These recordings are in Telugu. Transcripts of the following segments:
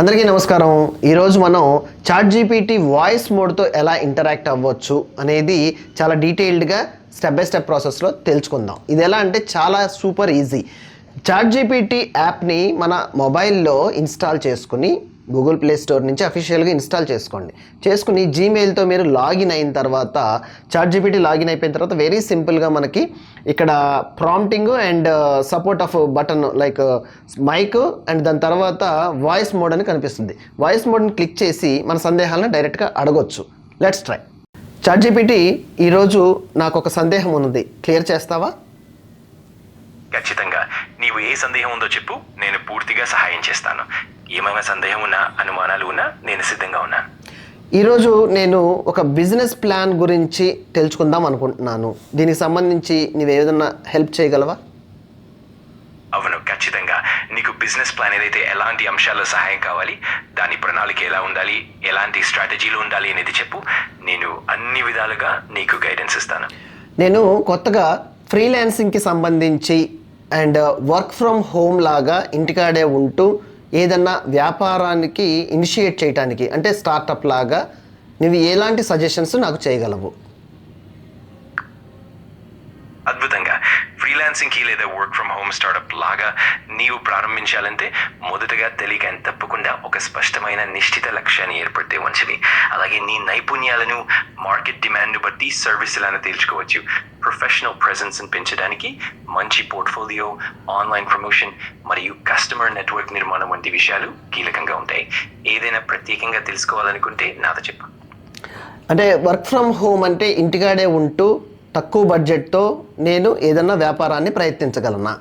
అందరికీ నమస్కారం. ఈరోజు మనం చాట్ జీపీటీ వాయిస్ మోడ్తో ఎలా ఇంటరాక్ట్ అవ్వచ్చు అనేది చాలా డీటెయిల్డ్గా స్టెప్ బై స్టెప్ ప్రాసెస్లో తెలుసుకుందాం. ఇది ఎలా అంటే చాలా సూపర్ ఈజీ. చాట్ జీపీటీ యాప్ని మన మొబైల్లో ఇన్స్టాల్ చేసుకుని గూగుల్ ప్లే స్టోర్ నుంచి అఫీషియల్గా ఇన్స్టాల్ చేసుకోండి. చేసుకుని జీమెయిల్తో మీరు లాగిన్ అయిన తర్వాత చాట్ జీపీటీ లాగిన్ అయిపోయిన తర్వాత వెరీ సింపుల్గా మనకి ఇక్కడ prompting and uh, support of button like uh, mic and దాని తర్వాత వాయిస్ మోడ్ అని కనిపిస్తుంది. వాయిస్ మోడ్ని క్లిక్ చేసి మన సందేహాలను డైరెక్ట్గా అడగొచ్చు. Let's try. చాట్ జీపీటీ ఈరోజు నాకు ఒక సందేహం ఉన్నది. క్లియర్ చేస్తావా? ఖచ్చితంగా. నీవు ఏ సందేహం ఉందో చెప్పు. నేను పూర్తిగా సహాయం చేస్తాను. ఏమైనా సందేహం ఉన్నా అనుమానాలు ఉన్నా నేను సిద్ధంగా ఉన్నాను ఈరోజు నేను ఒక బిజినెస్ ప్లాన్ గురించి తెలుసుకుందాం అనుకుంటున్నాను. దీనికి సంబంధించి నీవు ఏదైనా హెల్ప్ చేయగలవా? అవును ఖచ్చితంగా. నీకు బిజినెస్ ప్లాన్ ఏదైతే ఎలాంటి అంశాల్లో సహాయం కావాలి దాని ప్రణాళిక ఎలా ఉండాలి ఎలాంటి స్ట్రాటజీలు ఉండాలి అనేది చెప్పు. నేను అన్ని విధాలుగా నీకు గైడెన్స్ ఇస్తాను. నేను కొత్తగా ఫ్రీలాన్సింగ్కి సంబంధించి అండ్ వర్క్ ఫ్రమ్ హోమ్ లాగా ఇంటికాడే ఉంటూ ఏదన్నా వ్యాపారానికి ఇనిషియేట్ చేయడానికి అంటే స్టార్టప్ లాగా నువ్వు ఎలాంటి సజెషన్స్ నాకు చేయగలవు? అద్భుతంగా. ఫ్రీలాన్సింగ్ లేదా వర్క్ ఫ్రమ్ హోమ్ స్టార్టప్ లాగా నీవు ప్రారంభించాలంటే మొదటగా తెలియక తప్పకుండా ఒక స్పష్టమైన నిశ్చిత లక్ష్యాన్ని ఏర్పడితే మంచిది. అలాగే నీ నైపుణ్యాలను మార్కెట్ డిమాండ్ను బట్టి సర్వీసులను తేల్చుకోవచ్చు. ప్రొఫెషనల్ ప్రెజెన్స్ని పెంచడానికి మంచి పోర్ట్ఫోలియో ఆన్లైన్ ప్రమోషన్ మరియు కస్టమర్ నెట్వర్క్ నిర్మాణం వంటి విషయాలు కీలకంగా ఉంటాయి. ఏదైనా ప్రత్యేకంగా తెలుసుకోవాలనుకుంటే నాతో చెప్పు. అంటే వర్క్ ఫ్రమ్ హోమ్ అంటే ఇంటికాడే ఉంటూ తక్కువ బడ్జెట్తో నేను ఏదన్నా వ్యాపారాన్ని ప్రయత్నించగలనా?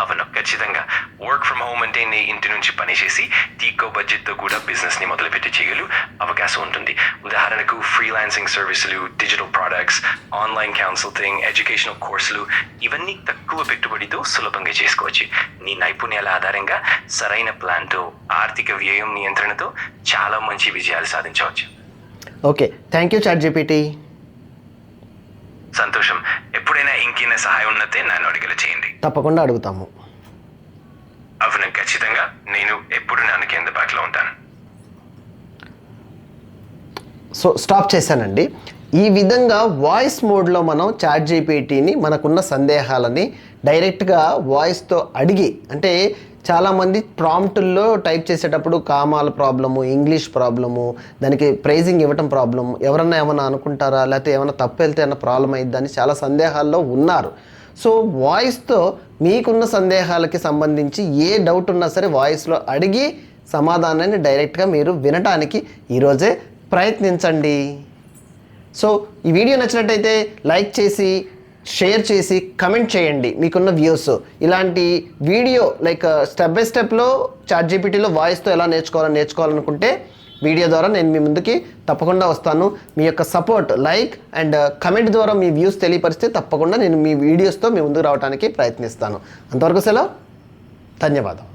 అవును ఖచ్చితంగా. వర్క్ ఫ్రమ్ హోమ్ అంటే నీ ఇంటి నుంచి పనిచేసి తీకో బడ్జెట్తో కూడా బిజినెస్ని మొదలుపెట్టి చేయగలు అవకాశం ఉంటుంది. ఉదాహరణకు ఫ్రీలాన్సింగ్ సర్వీసులు digital products online counselling educational కోర్సులు ఇవన్నీ తక్కువ పెట్టుబడితో సులభంగా చేసుకోవచ్చు. నీ నైపుణ్యాల ఆధారంగా సరైన ప్లాన్తో ఆర్థిక వ్యయం నియంత్రణతో చాలా మంచి విజయాలు సాధించవచ్చు. ఓకే. Thank you ChatGPT. సంతోషం. ఎప్పుడైనా ఇంకేనా సహాయం ఉన్నతే నన్ను అడిగలు చేయండి. తప్పకుండా అడుగుతాము. అవును ఖచ్చితంగా. నేను ఎప్పుడు నాన్నకి అందుబాటులో ఉంటాను. సో స్టాప్ చేశానండి. ఈ విధంగా వాయిస్ మోడ్లో మనం చాట్ జీపీటీని మనకున్న సందేహాలని డైరెక్ట్గా వాయిస్తో అడిగి అంటే చాలామంది ప్రాంప్టుల్లో టైప్ చేసేటప్పుడు కామాల ప్రాబ్లము ఇంగ్లీష్ ప్రాబ్లము దానికి ప్రైజింగ్ ఇవ్వటం ప్రాబ్లము ఎవరన్నా ఏమైనా అనుకుంటారా లేకపోతే ఏమైనా తప్పు వెళ్తే ఏమైనా ప్రాబ్లం అయిద్దని చాలా సందేహాల్లో ఉన్నారు. సో వాయిస్తో మీకున్న సందేహాలకి సంబంధించి ఏ డౌట్ ఉన్నా సరే వాయిస్లో అడిగి సమాధానాన్ని డైరెక్ట్గా మీరు వినటానికి ఈరోజే ప్రయత్నించండి. సో ఈ వీడియో నచ్చినట్టయితే లైక్ చేసి షేర్ చేసి కమెంట్ చేయండి మీకున్న వ్యూస్. ఇలాంటి వీడియో లైక్ స్టెప్ బై స్టెప్లో చాట్ జీపీటీలో వాయిస్తో ఎలా నేర్చుకోవాలని నేర్చుకోవాలనుకుంటే వీడియో ద్వారా నేను మీ ముందుకి తప్పకుండా వస్తాను. మీ యొక్క సపోర్ట్ లైక్ అండ్ కమెంట్ ద్వారా మీ వ్యూస్ తెలియపరిస్తే తప్పకుండా నేను మీ వీడియోస్తో మీ ముందుకు రావడానికి ప్రయత్నిస్తాను. అంతవరకు సెలవు. ధన్యవాదం.